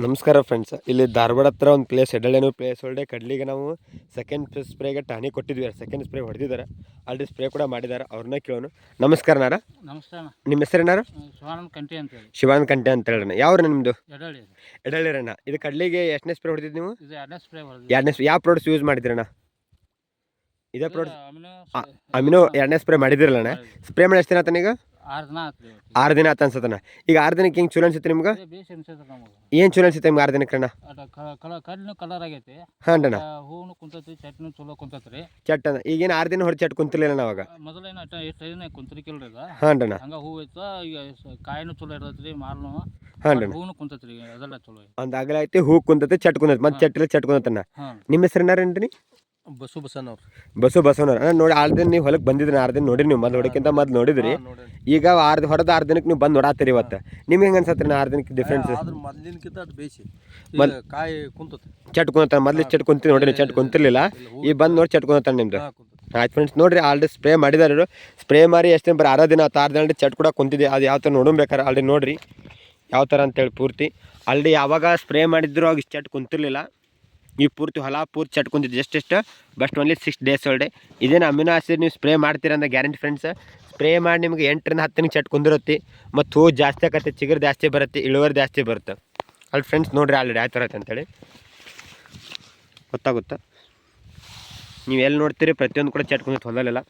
ನಮಸ್ಕಾರ ಫ್ರೆಂಡ್ಸ್ ಇಲ್ಲಿ ಧಾರವಾಡ ಹತ್ರ ಒಂದು ಪ್ಲೇಸ್ ಎಡಳೇನು ಪ್ಲೇಸ್ ಹೊಲ್ಡೆ ಕಡ್ಲಿಗೆ ನಾವು ಸೆಕೆಂಡ್ ಸ್ಪ್ರೇಗೆ ಟಾನಿ ಕೊಟ್ಟಿದ್ವಿ. ಸೆಕೆಂಡ್ ಸ್ಪ್ರೇ ಹೊಡೆದಿದ್ದಾರೆ. ಆಲ್ರೆಡಿ ಸ್ಪ್ರೇ ಕೂಡ ಮಾಡಿದ್ದಾರೆ. ಅವ್ರನ್ನ ಕೇಳೋನು ನಮಸ್ಕಾರ ನಾರ ನಮಸ್ಕಾರ ನಿಮ್ಮ ನಿಮ್ಮ ಹೆಸರೇನಾರು ಶಿವಾನಂದ ಕಂಟಿ ಅಂತ ಹೇಳಿ. ಶಿವಾನಂದ ಕಂಟೆ ಅಂತ ಹೇಳೋಣ ಯಾವ ನಿಮ್ಮದು ಎಡಳಿ ಎಡಳಿರಣ್ಣ ಇದು. ಕಡ್ಲಿಗೆ ಎಷ್ಟನೇ ಸ್ಪ್ರೇ ಹೊಡೆದಿದ್ದು ನೀವು? ಇದು ಎರಡನೇ ಸ್ಪ್ರೇ ಎರಡನೇ ಯಾವ ಪ್ರಾಡಕ್ಟ್ಸ್ ಯೂಸ್ ಮಾಡಿದ್ರಣ್ಣ ಇದೇ ಪ್ರಾಡಕ್ಟ್ ಅಮಿನೋ ಎರಡನೇ ಸ್ಪ್ರೇ ಮಾಡಿದಿರಲ್ಲಣ್ಣ ಸ್ಪ್ರೇ ಮಾಡಿ ಎಷ್ಟು ದಿನ ಆರು ದಿನ ಇವತ್ತು. ಆರು ದಿನ ಆತ ಈಗ ಆರು ದಿನಕ್ಕೆ ಹಿಂಗೆ ಚಲೋ ಅನ್ಸುತ್ತೆ ನಿಮ್ಗೆ? ಬೇಸ್ ಏನು ಚಲೋ ಅನ್ಸುತ್ತೆ ನಿಮ್ಗೆ ಆರು ದಿನಕ್ಕೆ ಅಣ್ಣ? ಅದ ಕಲ ಕಲ್ಲಿನ ಕಲರ್ ಆಗೈತಿ. ಹಾಂ ಅಣ್ಣ ಹೂನು ಕುಂತೈತಿ ಚಟ್ನಿ ಚಲೋ ಕುಂತತ್ರಿ. ಚಟ್ ಅಣ್ಣ ಈಗೇನು ಆರು ದಿನ ಹೊರ ಚಟ್ ಕುಂತಿರ್ಲಿಲ್ಲ ನಾವಾಗ ಮೊದಲೇನ ಎಷ್ಟು ಕುಂತರಿಕಿಲ್ರಿ ಹಾಂ ಅಣ್ಣ ಹಂಗ ಹೂ ಐತ ಈಗ ಸ- ಕಾಯಿನೂ ಚಲೋ ಇರ್ತೈತ್ರಿ ಮಾಲ್ನು ಹಾಂ ಅಣ್ಣ ಹೂನು ಕುಂತೈತ್ರಿ ಅದೆಲ್ಲ ಚಲೋ ಐತಿ. ಒಂದು ಅಗಲ ಐತಿ ಹೂ ಕುಂತತೆ ಚಟ್ ಕುಂತೈತೆ. ಮತ್ತೆ ಚಟ್ಟಿಲ್ಲ ಚಟ್ ಕುಂತೈತಣ್ಣ ಹಾಂ. ನಿಮ್ಮ ಹೆಸರು ಏನಾರೇನ್ರಿ ಬಸ್ಸು ಬಸವನವ್ರು ಬಸು ಬಸವನವ್ರು ನೋಡಿ ಆರು ದಿನ ನೀವು ಹೊಲಕ್ಕೆ ಬಂದಿದ್ರಿ ಆರು ದಿನ ನೋಡಿರಿ ನೀವು ಮೊದಲು ಹೊಡಕ್ಕಿಂತ ಮೊದಲು ನೋಡಿದ್ರಿ. ಈಗ ಆರು ಹೊರದ ಆರು ದಿನಕ್ಕೆ ನೀವು ಬಂದು ನೋಡಾತೀರಿ ಇವತ್ತು. ನಿಮ್ಗೆ ಹೆಂಗೆ ಅನ್ಸತ್ರಿ ಆರು ದಿನಕ್ಕೆ ಡಿಫ್ರೆನ್ಸ್ ಅದ್ರ ಮೊದಲಿನಕ್ಕಿಂತ ಅದು ಬೇಸಿ ಮೊದ್ಲು ಈಗ ಕಾಯಿ ಕುಂತತಿ. ಚಟ್ ಕುಂತ ಮೊದ್ಲು ಚಟ್ ಕುಂತಿ ನೋಡಿ ಚಟ್ ಕುಂತಿರ್ಲಿಲ್ಲ. ಈ ಬಂದು ನೋಡಿ ಚಟ್ ಕುಂತಾನೆ ನಿಮ್ದು. ಆಯ್ತು ಫ್ರೆಂಡ್ಸ್ ನೋಡಿರಿ ಆಲ್ರೆಡಿ ಸ್ಪ್ರೇ ಮಾಡಿದಾರೆ ಇವ್ರು. ಸ್ಪ್ರೇ ಮಾಡಿ ಎಷ್ಟು ದಿನ ಬರೀ ಆರು ದಿನ ಆತ ಆರು ದಿನ ಚಟ್ ಕೂಡ ಕುಂತಿದೆ. ಅದು ಯಾವ ಥರ ನೋಡಬೇಕಾರೆ ಆಲ್ರೆಡಿ ನೋಡಿರಿ. ಯಾವ ಥರ ಅಂತೇಳಿ ಪೂರ್ತಿ. ಆಲ್ರೆಡಿ ಯಾವಾಗ ಸ್ಪ್ರೇ ಮಾಡಿದ್ರು ಅವಾಗ ಇಷ್ಟು ಚಟ್ ಕುಂತಿರ್ಲಿಲ್ಲ. ಈ ಪೂರ್ತಿ ಹೊಲ ಪೂರ್ತಿ ಚಟ್ ಕುಂತಿದ್ದು ಜಸ್ಟ್ ಎಷ್ಟು ಬಸ್ಟ್ ಓನ್ಲಿ ಸಿಕ್ಸ್ ಡೇಸ್ ಒಳ್ಳೆ. ಇದೇನು ಅಮಿನೋ ಆಸಿಡ್ ನೀವು ಸ್ಪ್ರೇ ಮಾಡ್ತೀರ ಅಂದ್ರೆ ಗ್ಯಾರಂಟಿ ಫ್ರೆಂಡ್ಸ್ ಸ್ಪ್ರೇ ಮಾಡಿ ನಿಮಗೆ ಎಂಟರಿಂದ ಹತ್ತಿನ ಚಟ್ಕೊಂಡಿರುತ್ತೆ, ಮತ್ತು ಹೂ ಜಾಸ್ತಿ ಆಗತ್ತೆ ಚಿಗುರು ಜಾಸ್ತಿ ಬರುತ್ತೆ, ಇಳುವರಿ ಜಾಸ್ತಿ ಬರುತ್ತೆ. ಅಲ್ಲಿ ಫ್ರೆಂಡ್ಸ್ ನೋಡಿರಿ ಆಲ್ರೆಡಿ ಯಾವ ಥರ ಐತೆ ಅಂತೇಳಿ. ಗೊತ್ತಾಗುತ್ತಾ? ನೀವು ಎಲ್ಲಿ ನೋಡ್ತೀರಿ ಪ್ರತಿಯೊಂದು ಕೂಡ ಚಟ್ ಕುಂದಿತ್ತು ಹೊಲದಲ್ಲೆಲ್ಲ.